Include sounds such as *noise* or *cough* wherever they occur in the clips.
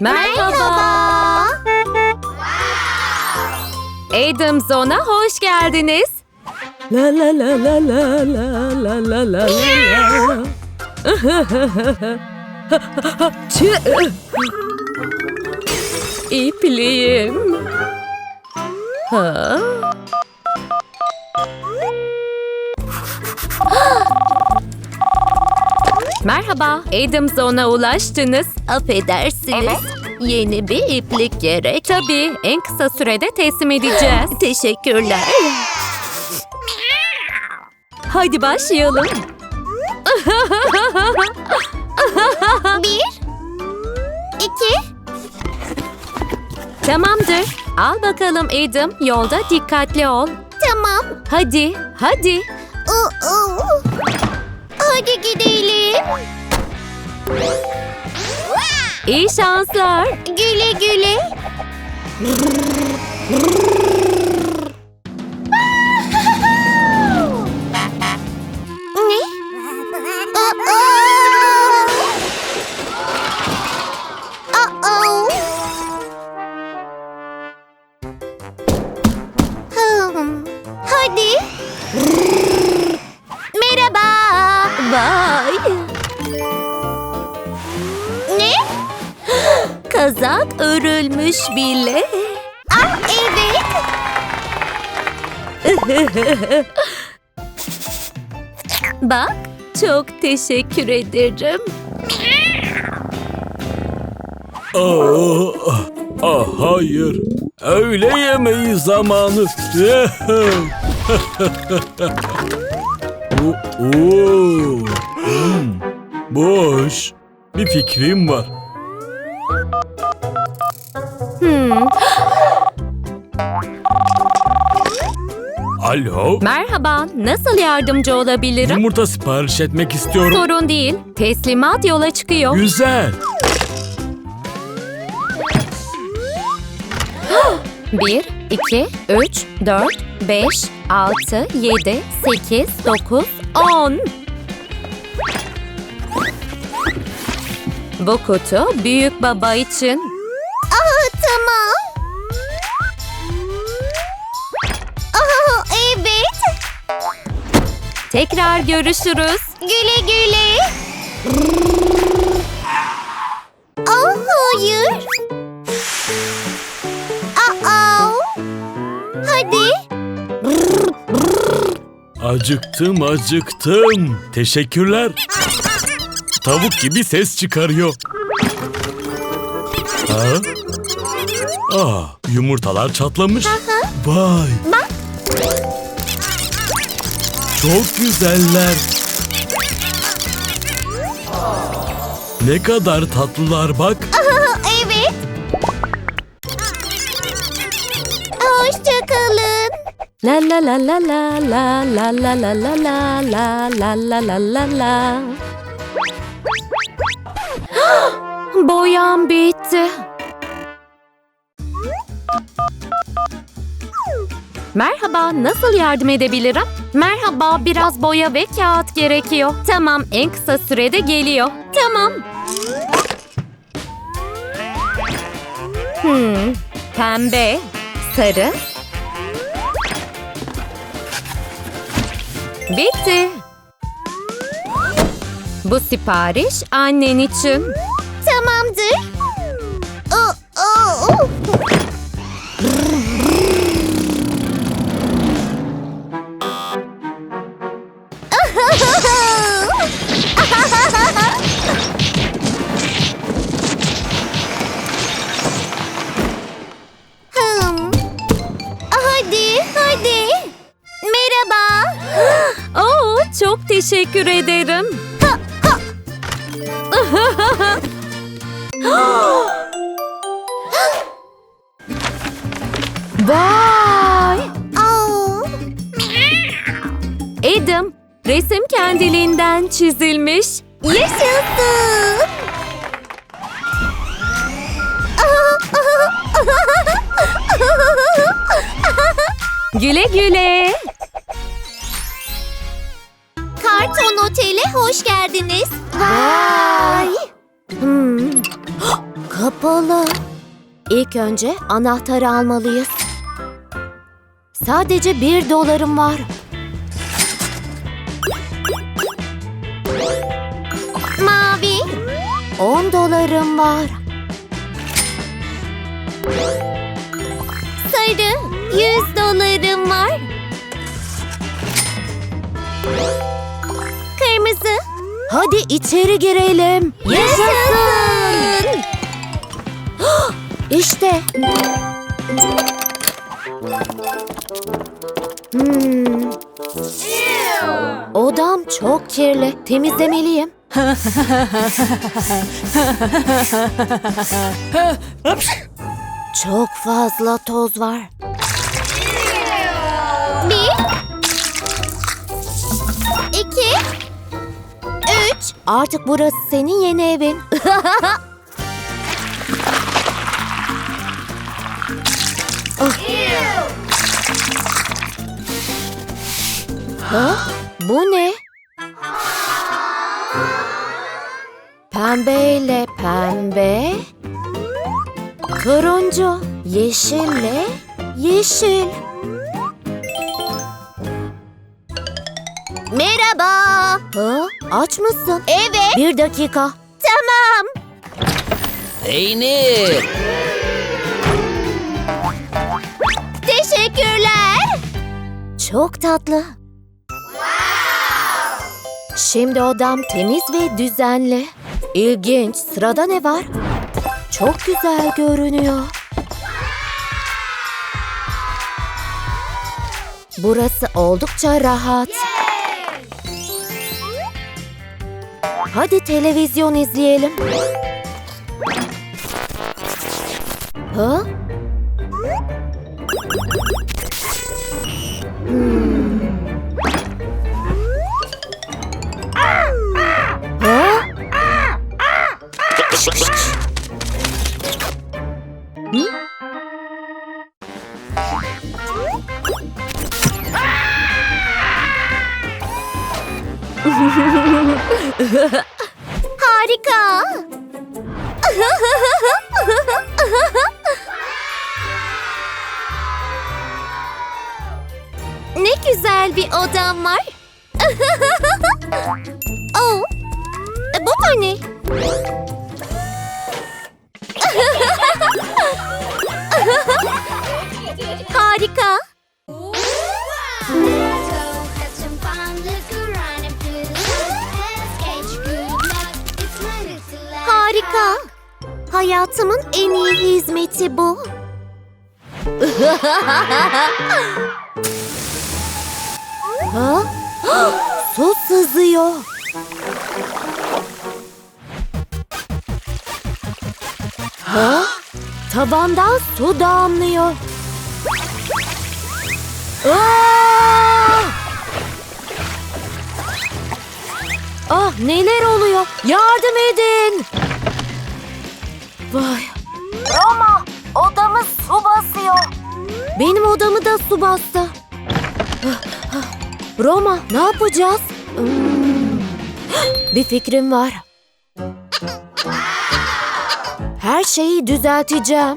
Merhaba. Adam Zone'a hoş geldiniz. La la la la la la la la la la. Ha? Merhaba, Adam Zone'a ulaştınız. Affedersiniz. Yeni bir iplik gerek. Tabii, en kısa sürede teslim edeceğiz. *gasps* Teşekkürler. Hadi başlayalım. *laughs* Bir, iki, Tamamdır. Al bakalım Adam, yolda dikkatli ol. tamam. Hadi, hadi. Hadi gidelim. İyi şanslar. Güle güle. Bak çok teşekkür ederim. Aa, ah, hayır. Öğle yemeği zamanı. *laughs* Oo, hmm, Boş. Bir fikrim var. Hmm. Alo. Merhaba, nasıl yardımcı olabilirim? Yumurta sipariş etmek istiyorum. Sorun değil. Teslimat yola çıkıyor. Güzel. Bir, iki, üç, dört, beş, altı, yedi, sekiz, dokuz, on. Bu kutu büyük baba için. Aa, tamam. Tekrar görüşürüz. Güle güle. Aa, hayır. Aa. Hadi. Acıktım acıktım. Teşekkürler. Tavuk gibi ses çıkarıyor. Ha? Aa, yumurtalar çatlamış. Vay. Çok güzeller. Ne kadar tatlılar bak. Evet. Hoşçakalın. La la la la la la la la la la la la la la la la la. Boyam bitti. Merhaba, nasıl yardım edebilirim? Merhaba, biraz boya ve kağıt gerekiyor. Tamam, en kısa sürede geliyor. Tamam. Hmm, pembe, sarı, Bitti. Bu sipariş annen için. Tamamdır. Aa, aa. Hmm. Teşekkür ederim. Vay! Adam, resim kendiliğinden çizilmiş. Yaşasın. Güle güle. Karton Otel'e hoş geldiniz. Vay. Hmm. *gasps* Kapalı. İlk önce anahtarı almalıyız. Sadece bir dolarım var. Mavi. On dolarım var. Sarı. Yüz dolarım var. Hadi içeri girelim. Yaşasın. *gasps* İşte. Hmm. Odam çok kirli. Temizlemeliyim. *laughs* çok fazla toz var. Bir. Artık burası senin yeni evin. ha? *laughs* Bu ne? Pembeyle pembe. Turuncu, yeşille yeşil. Merhaba. Ha? Aç mısın? Evet. Bir dakika. Tamam. Peynir. Teşekkürler. Çok tatlı. Şimdi odam temiz ve düzenli. İlginç. Sırada ne var? Çok güzel görünüyor. Burası oldukça rahat. Hadi televizyon izleyelim. Ha? Ha? Harika. ne güzel bir odam var. oh. Bu da ne? Harika. Hayatımın en iyi hizmeti bu. *laughs* Ha? Su sızıyor. Ha? Tavandan su damlıyor. Aa! Ah neler oluyor? Yardım edin. Vay. Roma odamı su basıyor. Benim odamı da su bastı. Roma ne yapacağız? Bir fikrim var. Her şeyi düzelteceğim.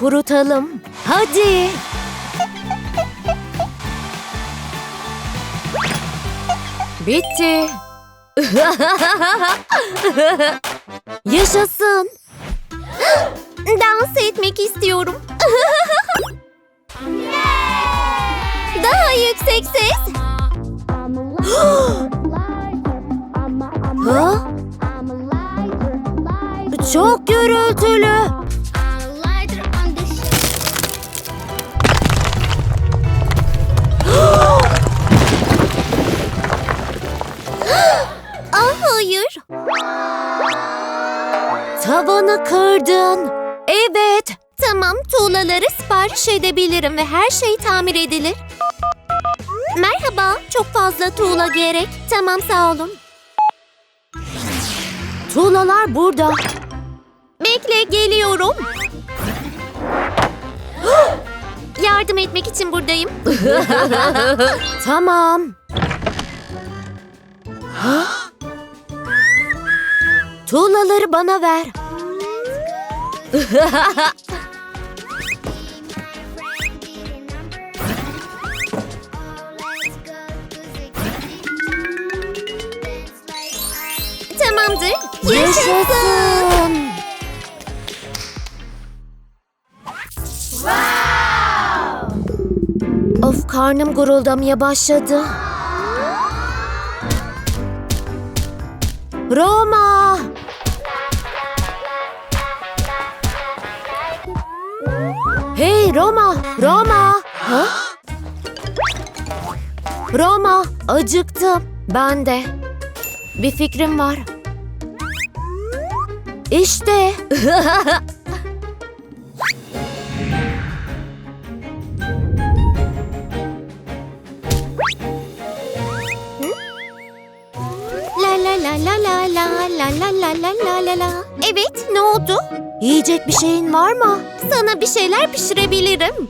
Kurutalım. Hadi. Bitti. Yaşasın. Dans etmek istiyorum. Daha yüksek ses. Ha? Çok gürültülü. Kırdın. Evet, Tamam, tuğlaları sipariş edebilirim ve her şey tamir edilir. Merhaba, çok fazla tuğla gerek. Tamam, sağ olun. Tuğlalar burada. Bekle, geliyorum. *gasps* Yardım etmek için buradayım. *laughs* Tamam. *gasps* Tuğlaları bana ver. *laughs* Tamamdır. Yaşasın. Of karnım guruldamaya başladı. Roma! Hey Roma! Roma! Ha? Roma, acıktım. Ben de. Bir fikrim var. İşte. *laughs* La la la la la la la la la la la. Evet, ne oldu? Yiyecek bir şeyin var mı? Sana bir şeyler pişirebilirim.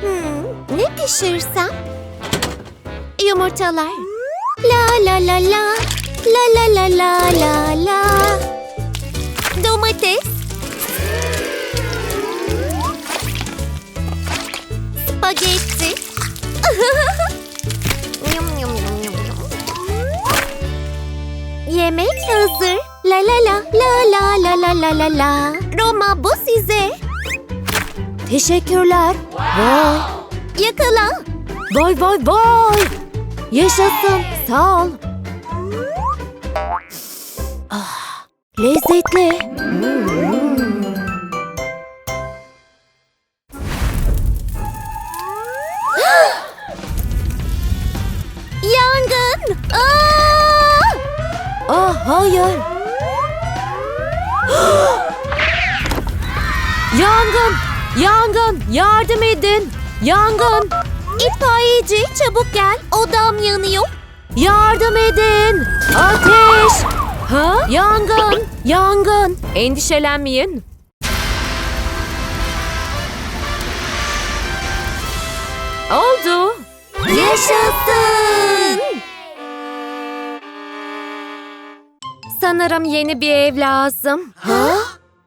Hmm, ne pişirsem? Yumurtalar. La la la la. La la la la la la. La la la. Roma bu size. Teşekkürler. Vay. Yakala. Vay vay vay. Yaşasın. Sağ ol. Ah, lezzetli. Yangın. Yangın! İtfaiyeci çabuk gel. Odam yanıyor. Yardım edin! Ateş! Ha? Yangın! Yangın! Endişelenmeyin. Oldu. Yaşasın. Sanırım yeni bir ev lazım. Ha?